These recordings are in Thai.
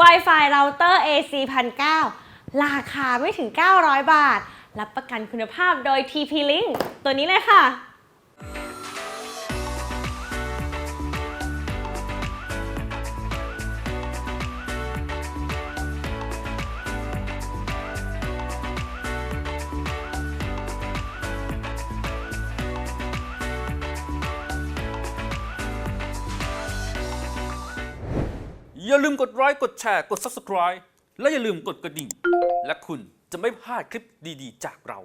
Wi-Fi เราเตอร์ AC 1009ราคาไม่ถึง 900 บาท รับประกันคุณภาพโดย TP-Link ตัวนี้เลยค่ะ อย่าลืมกดไลค์กดแชร์กด Subscribe และอย่าลืมกดกระดิ่ง และคุณจะไม่พลาดคลิปดีๆ จากเรา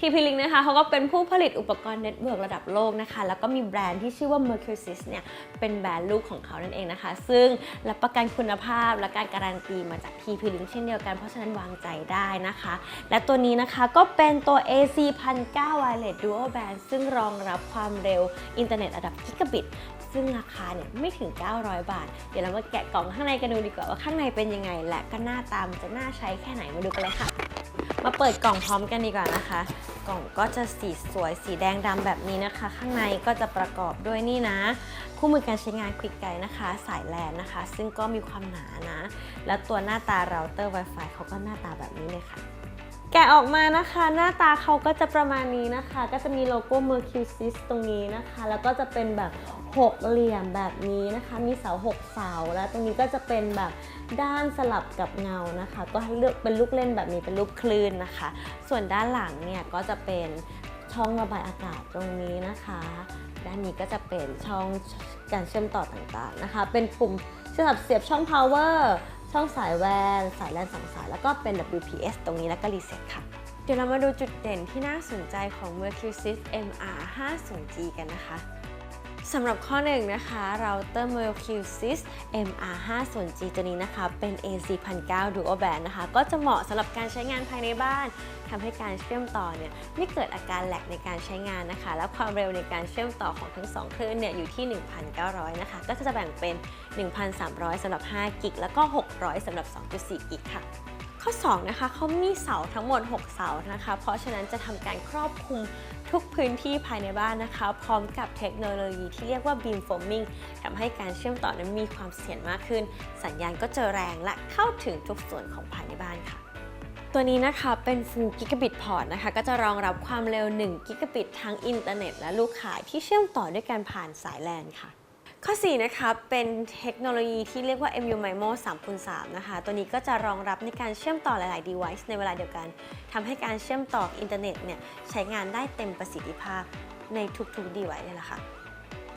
TP-Link นะคะเขาก็เป็นผู้ผลิตอุปกรณ์เน็ตเวิร์กระดับโลกนะคะ แล้วก็มีแบรนด์ที่ชื่อว่า Mercusys เนี่ยเป็นแบรนด์ลูกของเขานั่นเองนะคะ ซึ่งรับประกันคุณภาพและการการันตีมาจาก TP-Link เช่นเดียวกัน เพราะฉะนั้นวางใจได้นะคะ และตัวนี้นะคะก็เป็นตัว AC 1 0 0 Wireless Dual Band ซึ่งรองรับความเร็วอินเทอร์เน็ตระดับกิกะบิตซึ่งราคาเนี่ยไม่ถึง 900 บาท เดี๋ยวเรามาแกะกล่องข้างในกันดูดีกว่าว่าข้างในเป็นยังไง และก็หน้าตามจะน่าใช้แค่ไหนมาดูกันเลยค่ะ มาเปิดกล่องพร้อมกันดีกว่านะคะ กล่องก็จะสีสวยสีแดงดำแบบนี้นะคะ ข้างในก็จะประกอบด้วยนี่นะ คู่มือการใช้งานควิกไกนะคะ สายแลนนะคะ ซึ่งก็มีความหนานะ แล้วตัวหน้าตาเราเตอร์ Wi-Fi เขาก็หน้าตาแบบนี้เลยค่ะแกะ ออกมานะคะ หน้าตาเขาก็จะประมาณนี้นะคะ ก็จะมีโลโก้ Mercusys ตรงนี้นะคะ แล้วก็จะเป็นแบบหกเหลี่ยมแบบนี้นะคะ มีเสาหกเสาแล้วตรงนี้ก็จะเป็นแบบด้านสลับกับเงานะคะ ก็เลือกเป็นลูกเล่นแบบนี้เป็นรูปคลื่นนะคะ ส่วนด้านหลังเนี่ยก็จะเป็นช่องระบายอากาศตรงนี้นะคะ ด้านนี้ก็จะเป็นช่องการเชื่อมต่อต่างๆนะคะ เป็นปุ่มสำหรับเสียบช่อง power ช่องสายแวนสายแลนสองสายแล้วก็เป็น WPS ตรงนี้แล้วก็รีเซ็ตค่ะ เดี๋ยวเรามาดูจุดเด่นที่น่าสนใจของ Mercusys MR 50G กันนะคะ สำหรับข้อหนึ่งนะคะ router Mercusys MR 50G ตัวนี้นะคะ เป็น AC 1009 Dual Band นะคะ ก็จะเหมาะสำหรับการใช้งานภายในบ้านทำให้การเชื่อมต่อเนี่ยไม่เกิดอาการแหลกในการใช้งานนะคะ และความเร็วในการเชื่อมต่อของทั้ง 2 คลื่นเนี่ยอยู่ที่ 1,900 นะคะ ก็จะแบ่งเป็น 1,300สำหรับ 5 กิก แล้วก็ 600สำหรับ 2.4 กิกค่ะ ข้อ2นะคะเขามีเสาทั้งหมด 6 เสานะคะ เพราะฉะนั้นจะทำการครอบคลุมทุกพื้นที่ภายในบ้านนะคะ พร้อมกับเทคโนโลยีที่เรียกว่า beam forming ทำให้การเชื่อมต่อนั้นมีความเสถียรมากขึ้น สัญญาณก็จะแรงและเข้าถึงทุกส่วนของภายในบ้านค่ะตัวนี้นะคะเป็น Full Gigabit Port นะคะก็จะรองรับความเร็ว 1 Gigabit ทั้งอินเทอร์เน็ตและลูกค้ายที่เชื่อมต่อด้วยการผ่านสายแลนค่ะ ข้อ 4 นะคะเป็นเทคโนโลยีที่เรียกว่า MU MIMO 3คูณ3นะคะ ตัวนี้ก็จะรองรับในการเชื่อมต่อหลาย ๆ device ในเวลาเดียวกันทำให้การเชื่อมต่ออินเทอร์เน็ตเนี่ยใช้งานได้เต็มประสิทธิภาพในทุก ๆ device เลยล่ะค่ะ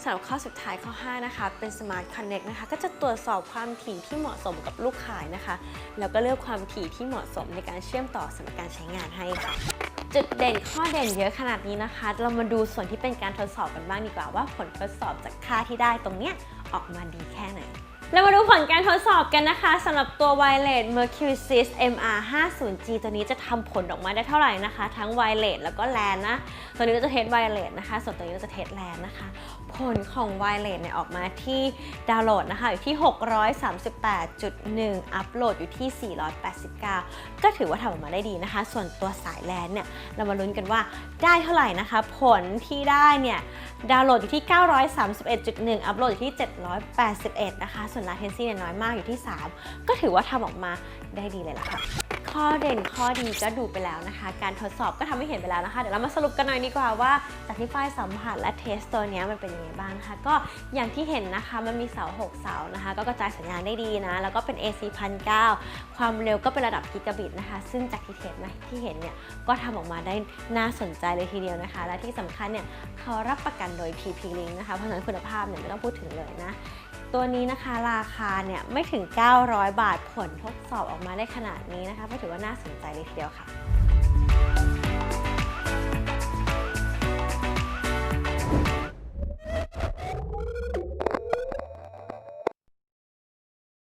สำหรับข้อสุดท้ายข้อ 5 นะคะ เป็น Smart Connect นะคะ ก็จะตรวจสอบความถี่ที่เหมาะสมกับลูกค้ายนะคะ แล้วก็เลือกความถี่ที่เหมาะสมในการเชื่อมต่อสำหรับการใช้งานให้ค่ะ จุดเด่นข้อเด่นเยอะขนาดนี้นะคะ เรามาดูส่วนที่เป็นการทดสอบกันบ้างดีกว่าว่าผลทดสอบจากค่าที่ได้ตรงเนี้ยออกมาดีแค่ไหน เรามาดูผลการทดสอบกันนะคะสำหรับตัว Wireless Mercusys MR 50G ตัวนี้จะทำผลออกมาได้เท่าไหร่นะคะ ทั้ง Wireless แล้วก็ LAN นะ ตัวนี้ก็จะเทส Wireless นะคะ ส่วนตัวนี้ก็จะเทส LAN นะคะ ผลของ Wireless เนี่ยออกมาที่ดาวน์โหลดนะคะ อยู่ที่ 638.1 อัปโหลดอยู่ที่ 489 ก็ถือว่าทำออกมาได้ดีนะคะ ส่วนตัวสาย LAN เนี่ยเรามาลุ้นกันว่าได้เท่าไหร่นะคะ ผลที่ได้เนี่ยดาวน์โหลดอยู่ที่ 931.1 อัปโหลดอยู่ที่ 781 นะคะส่วน latency เนี่ยน้อยมากอยู่ที่ 3 ก็ถือว่าทำออกมาได้ดีเลยล่ะค่ะ ข้อเด่นข้อดีก็ดูไปแล้วนะคะ การทดสอบก็ทำให้เห็นไปแล้วนะคะ เดี๋ยวเรามาสรุปกันหน่อยดีกว่าว่าจากที่ฝ้ายสัมผัสและเทสตัวนี้มันเป็นยังไงบ้างนะคะก็อย่างที่เห็นนะคะมันมีเสา 6 เสานะคะ ก็กระจายสัญญาณได้ดีนะ แล้วก็เป็น AC 1009ความเร็วก็เป็นระดับกิกะบิตนะคะ ซึ่งจากที่เทสนะที่เห็นเนี่ยก็ทำออกมาได้น่าสนใจเลยทีเดียวนะคะ และที่สำคัญเนี่ยเขารับประกันโดย TP-Link นะคะเพราะฉะนั้นคุณภาพเนี่ยไม่ต้องพูดถึงเลยนะ ตัวนี้นะคะราคาเนี่ยไม่ถึง 900 บาทผลทดสอบออกมาได้ขนาดนี้นะคะก็ถือว่าน่าสนใจเลยทีเดียวค่ะ